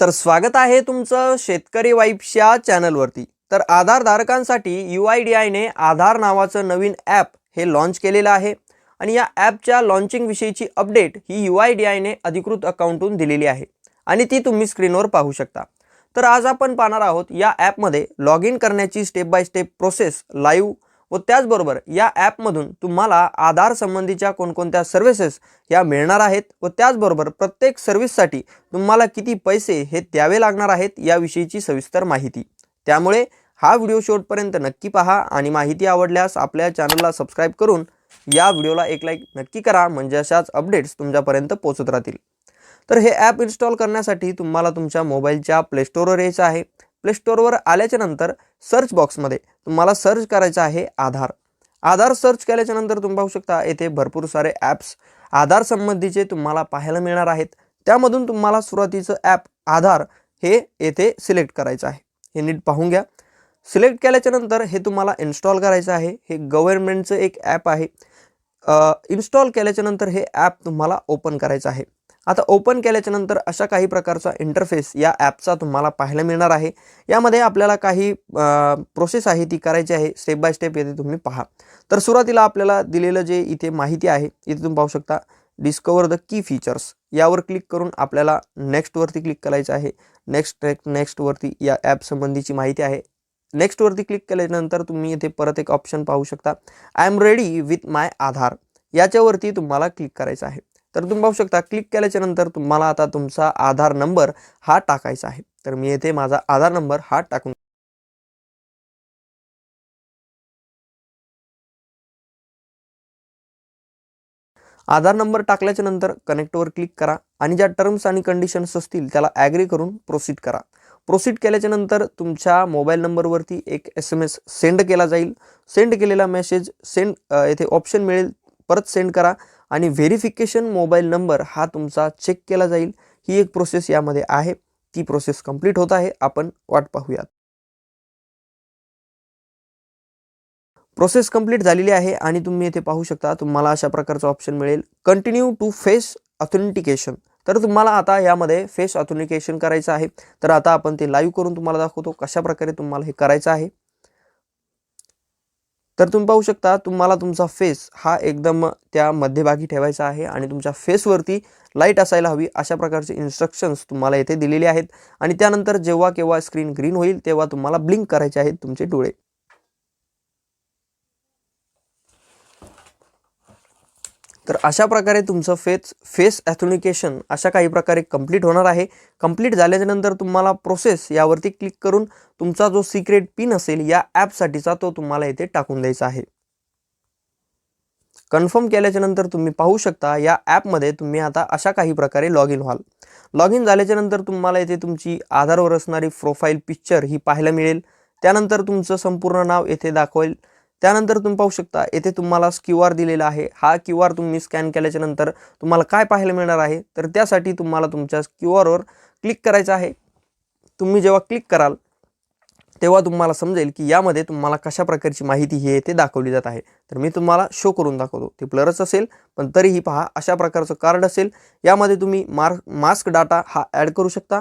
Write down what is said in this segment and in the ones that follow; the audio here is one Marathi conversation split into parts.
तर स्वागत आहे तुमचं शेतकरी वाईफच्या चॅनलवरती. तर आधारधारकांसाठी यू आय डी आयने आधार नावाचं नवीन ॲप हे लॉन्च केलेलं आहे. आणि या ॲपच्या लॉन्चिंगविषयीची अपडेट ही यू आय डी आयने अधिकृत अकाउंटहून दिलेली आहे. आणि ती तुम्ही स्क्रीनवर पाहू शकता. तर आज आपण पाहणार आहोत या ॲपमध्ये लॉग इन करण्याची step by step process live व त्याचबरोबर या ॲपमधून तुम्हाला आधार संबंधीच्या कोणकोणत्या सर्व्हिसेस या मिळणार आहेत व त्याचबरोबर प्रत्येक सर्व्हिससाठी तुम्हाला किती पैसे हे द्यावे लागणार आहेत याविषयीची सविस्तर माहिती. त्यामुळे हा व्हिडिओ शेवटपर्यंत नक्की पहा आणि माहिती आवडल्यास आपल्या चॅनलला सबस्क्राईब करून या व्हिडिओला एक लाईक नक्की करा म्हणजे अशाच अपडेट्स तुमच्यापर्यंत पोहोचत राहतील. तर हे ॲप इन्स्टॉल करण्यासाठी तुम्हाला तुमच्या मोबाईलच्या प्लेस्टोरवर यायचं आहे. प्लेस्टोरवर आल्याच्यानंतर सर्च बॉक्समध्ये तुम्हाला सर्च करायचं आहे आधार. आधार सर्च केल्याच्यानंतर तुम्ही पाहू शकता येथे भरपूर सारे ॲप्स आधार संबंधीचे तुम्हाला पाहायला मिळणार आहेत. त्यामधून तुम्हाला सुरुवातीचं ॲप आधार हे येथे सिलेक्ट करायचं आहे. हे नीट पाहून घ्या. सिलेक्ट केल्याच्यानंतर हे तुम्हाला इन्स्टॉल करायचं आहे. हे गव्हर्नमेंटचं एक ॲप आहे. इन्स्टॉल केल्याच्यानंतर हे ॲप तुम्हाला ओपन करायचं आहे. आता ओपन केल्याच्यानंतर अशा काही प्रकारचा इंटरफेस या ॲपचा तुम्हाला पाहायला मिळणार आहे. यामध्ये आपल्याला काही प्रोसेस आहे ती करायची आहे. स्टेप बाय स्टेप येथे तुम्ही पहा. तर सुरुवातीला आपल्याला दिलेलं जे इथे माहिती आहे इथे तुम्ही पाहू शकता डिस्कवर द की फीचर्स यावर क्लिक करून आपल्याला नेक्स्टवरती क्लिक करायचं आहे. नेक्स्ट नेक्स्टवरती या ॲप संबंधीची माहिती आहे. नेक्स्टवरती क्लिक केल्यानंतर तुम्ही इथे परत एक ऑप्शन पाहू शकता. I am ready with my Aadhaar. याच्यावरती तुम्हाला क्लिक करायचं आहे. तर तुम्ही पाहू शकता क्लिक केल्याच्यानंतर तुम्हाला आता तुमचा आधार नंबर हा टाकायचा आहे. तर मी येथे माझा आधार नंबर हा टाकून आधार नंबर टाकल्याच्या नंतर कनेक्टवर क्लिक करा आणि ज्या टर्म्स आणि कंडिशन्स असतील त्याला ॲग्री करून प्रोसीड करा. प्रोसीड केल्याच्यानंतर तुमच्या मोबाईल नंबरवरती एक एस एम एस सेंड केला जाईल. सेंड केलेला मेसेज सेंड येथे ऑप्शन मिळेल. परत सेंड करा. आणि व्हेरिफिकेशन मोबाईल नंबर हा तुमचा चेक केला जाईल. ही एक प्रोसेस यामध्ये आहे. ती प्रोसेस कंप्लीट होत आहे. आपण वाट पाहूयात. प्रोसेस कंप्लीट झालेली आहे आणि तुम्ही येथे पाहू शकता तुम्हाला अशा प्रकारचं ऑप्शन मिळेल. कंटिन्यू टू फेस ऑथेंटिकेशन तर तुम्हाला आता यामध्ये फेस ऑथेंटिकेशन करायचं आहे. तर आता आपण ते लाईव्ह करून तुम्हाला दाखवतो कशा प्रकारे तुम्हाला हे करायचं आहे. तर तुम्ही पाहू शकता तुम्हाला तुमचा फेस हा एकदम त्या मध्यभागी ठेवायचा आहे आणि तुमच्या फेसवरती लाइट असायला हवी अशा प्रकारचे इन्स्ट्रक्शन्स तुम्हाला येथे दिलेले आहेत. आणि त्यानंतर जेव्हा केव्हा स्क्रीन ग्रीन होईल तेव्हा तुम्हाला ब्लिंक करायचे आहेत तुमचे डोळे. तर अशा प्रकारे तुमचं फेस फेस ॲथोनिकेशन अशा काही प्रकारे कंप्लीट होणार आहे. कंप्लीट झाल्याच्यानंतर तुम्हाला प्रोसेस यावरती क्लिक करून तुमचा जो सिक्रेट पिन असेल या ॲपसाठीचा तो तुम्हाला इथे टाकून द्यायचा आहे. कन्फर्म केल्याच्यानंतर तुम्ही पाहू शकता या ॲपमध्ये तुम्ही आता अशा काही प्रकारे लॉग इन व्हाल. लॉग इन झाल्याच्यानंतर तुम्हाला येथे तुमची आधारवर असणारी प्रोफाईल पिक्चर ही पाहायला मिळेल. त्यानंतर तुमचं संपूर्ण नाव येथे दाखवेल. त्यानंतर तुम्ही पाहू शकता येथे तुम्हाला क्यू आर दिलेला आहे. हा क्यू आर तुम्ही स्कॅन केल्याच्यानंतर तुम्हाला काय पाहायला मिळणार आहे? तर त्यासाठी तुम्हाला तुमच्या क्यू आरवर क्लिक करायचं आहे. तुम्ही जेव्हा क्लिक कराल तेव्हा तुम्हाला समजेल की यामध्ये तुम्हाला कशा प्रकारची माहिती ही येथे दाखवली जात आहे. तर मी तुम्हाला शो करून दाखवतो. ते प्लरच असेल पण तरीही पहा अशा प्रकारचं कार्ड असेल. यामध्ये तुम्ही मार मास्क डाटा हा ॲड करू शकता.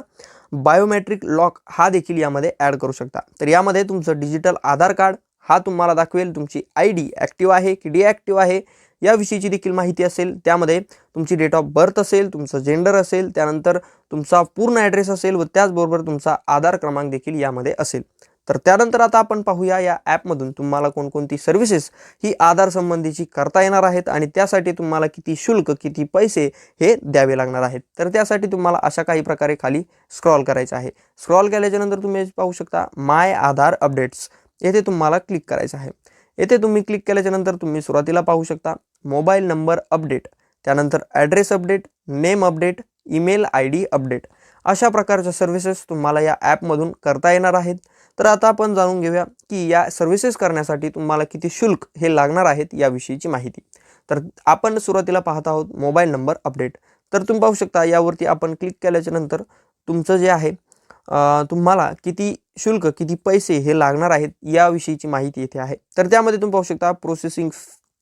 बायोमेट्रिक लॉक हा देखील यामध्ये ॲड करू शकता. तर यामध्ये तुमचं डिजिटल आधार कार्ड हा तुम्हाला दाखवेल. तुमची आय डी ॲक्टिव्ह आहे की डिॲक्टिव्ह आहे याविषयीची देखील माहिती असेल. त्यामध्ये तुमची डेट ऑफ बर्थ असेल तुमचं जेंडर असेल त्यानंतर तुमचा पूर्ण ॲड्रेस असेल व त्याचबरोबर तुमचा आधार क्रमांक देखील यामध्ये असेल. तर त्यानंतर आता आपण पाहूया या ॲपमधून तुम्हाला कोणकोणती सर्व्हिसेस ही आधार संबंधीची करता येणार आहेत आणि त्यासाठी तुम्हाला किती शुल्क किती पैसे हे द्यावे लागणार आहेत. तर त्यासाठी तुम्हाला अशा काही प्रकारे खाली स्क्रॉल करायचं आहे. स्क्रॉल केल्याच्यानंतर तुम्ही पाहू शकता माय आधार अपडेट्स. येथे तुम्हाला क्लिक करायचं आहे. येथे तुम्ही क्लिक केल्याच्यानंतर तुम्ही सुरुवातीला पाहू शकता. मोबाईल नंबर अपडेट त्यानंतर address update name update email I D update अशा प्रकारच्या सर्व्हिसेस तुम्हाला या ॲपमधून करता येणार आहेत. तर आता आपण जाणून घेऊया की या सर्व्हिसेस करण्यासाठी तुम्हाला किती शुल्क हे लागणार आहेत याविषयीची माहिती. तर आपण सुरुवातीला पाहत आहोत मोबाईल नंबर अपडेट तर तुम्ही पाहू शकता यावरती आपण क्लिक केल्याच्यानंतर तुमचं जे आहे तुम्हाला किती शुल्क किती पैसे हे लागणार आहेत याविषयीची माहिती येथे आहे. तर त्यामध्ये तुम्ही पाहू शकता प्रोसेसिंग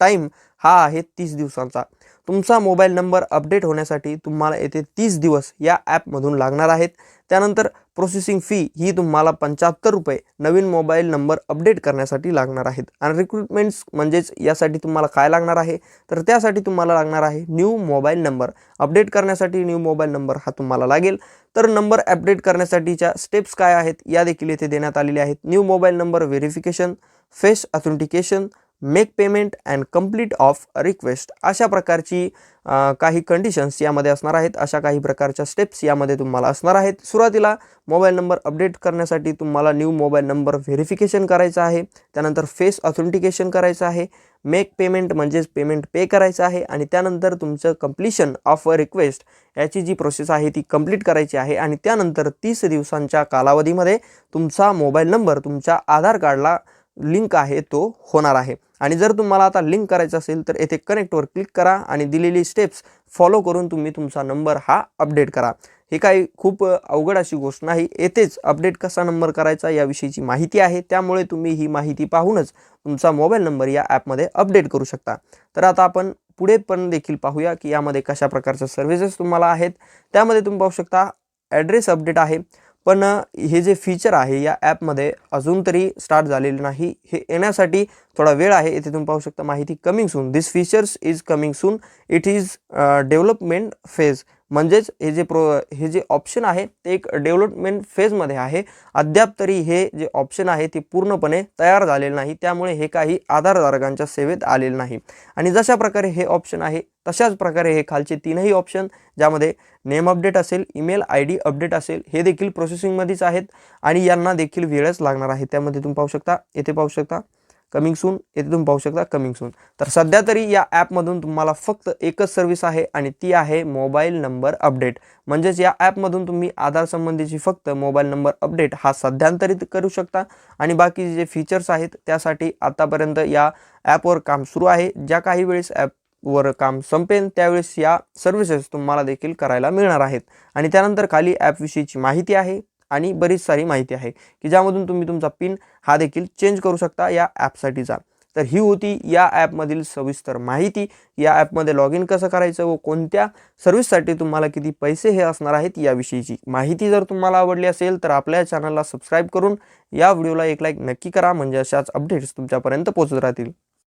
टाईम हा आहे तीस दिवसांचा. तुमचा मोबाईल नंबर अपडेट होण्यासाठी तुम्हाला येथे तीस दिवस या ॲपमधून लागणार आहेत. त्यानंतर प्रोसेसिंग फी ही तुम्हाला पंच्याहत्तर रुपये नवीन मोबाईल नंबर अपडेट करण्यासाठी लागणार आहेत. आणि रिक्रुटमेंट्स म्हणजेच यासाठी तुम्हाला काय लागणार आहे? तर त्यासाठी तुम्हाला लागणार आहे न्यू मोबाईल नंबर अपडेट करण्यासाठी न्यू मोबाईल नंबर हा तुम्हाला लागेल. तर नंबर अपडेट करण्यासाठीच्या स्टेप्स काय आहेत? या देखील येथे देण्यात आलेल्या आहेत. New mobile number verification face authentication make payment and complete of request अशा प्रकारची काही कंडिशन्स यामध्ये असणार आहेत. अशा काही प्रकारच्या स्टेप्स यामध्ये तुम्हाला असणार आहेत. सुरुवातीला मोबाईल नंबर अपडेट करण्यासाठी तुम्हाला न्यू मोबाईल नंबर व्हेरिफिकेशन करायचं आहे. त्यानंतर फेस ऑथेंटिकेशन करायचं आहे. मेक पेमेंट म्हणजेच पेमेंट पे करायचं आहे. आणि त्यानंतर तुमचं कम्प्लिशन ऑफ अ रिक्वेस्ट याची जी प्रोसेस आहे ती कंप्लीट करायची आहे. आणि त्यानंतर तीस दिवसांच्या कालावधीमध्ये तुमचा मोबाईल नंबर तुमच्या आधार कार्डला लिंक आहे तो होणार आहे. आणि जर तुम्हाला आता लिंक करायचं असेल तर येथे कनेक्टवर क्लिक करा आणि दिलेली स्टेप्स फॉलो करून तुम्ही तुमचा नंबर हा अपडेट करा. हे काही खूप अवघड अशी गोष्ट नाही. येथेच अपडेट कसा नंबर करायचा याविषयीची माहिती आहे. त्यामुळे तुम्ही ही माहिती पाहूनच तुमचा मोबाईल नंबर या ॲपमध्ये अपडेट करू शकता. तर आता आपण पुढे पण देखील पाहूया की यामध्ये कशा प्रकारच्या सर्व्हिसेस तुम्हाला आहेत. त्यामध्ये तुम्ही पाहू शकता ॲड्रेस अपडेट आहे. पण हे जे फीचर आहे या ॲपमध्ये अजून तरी स्टार्ट झालेलं नाही. हे येण्यासाठी थोडा वेळ आहे येथे तुम्ही पाहू शकता माहिती coming soon this features is coming soon it is development phase म्हणजेच हे जे प्रो हे जे ऑप्शन आहे ते एक डेव्हलपमेंट फेजमध्ये आहे. अद्याप तरी हे जे ऑप्शन आहे ते पूर्णपणे तयार झालेलं नाही. त्यामुळे हे काही आधारधारकांच्या सेवेत आलेलं नाही. आणि जशा प्रकारे हे ऑप्शन आहे तशाच प्रकारे हे खालचे तीनही ऑप्शन ज्यामध्ये नेम अपडेट असेल ईमेल आय डी अपडेट असेल हे देखील प्रोसेसिंगमध्येच आहेत. आणि यांना देखील वेळच लागणार आहे. त्यामध्ये तुम्ही पाहू शकता येथे पाहू शकता कमिंग सून येथे तुम्ही पाहू शकता कमिंग सून तर सध्या तरी या ॲपमधून तुम्हाला फक्त एकच सर्व्हिस आहे आणि ती आहे मोबाईल नंबर अपडेट म्हणजेच या ॲपमधून तुम्ही आधार संबंधीची फक्त मोबाईल नंबर अपडेट हा सध्यांतरित करू शकता. आणि बाकी जे फीचर्स आहेत त्यासाठी आतापर्यंत या ॲपवर काम सुरू आहे. ज्या काही वेळेस ॲप वर काम संपेल त्यावेळेस या सर्व्हिसेस तुम्हाला देखील करायला मिळणार आहेत. आणि त्यानंतर खाली ॲपविषयीची माहिती आहे. आणि बरीच सारी माहिती आहे की ज्यामधून तुम्ही तुमचा पिन हा देखील चेंज करू शकता या ॲपसाठीचा तर ही होती या ॲपमधील सविस्तर माहिती. या ॲपमध्ये लॉग इन कसं करायचं व कोणत्या सर्व्हिससाठी तुम्हाला किती पैसे हे असणार आहेत याविषयीची माहिती जर तुम्हाला आवडली असेल तर आपल्या चॅनलला सबस्क्राईब करून या व्हिडिओला एक लाईक नक्की करा. म्हणजे अशाच अपडेट्स तुमच्यापर्यंत पोहोचत राहतील.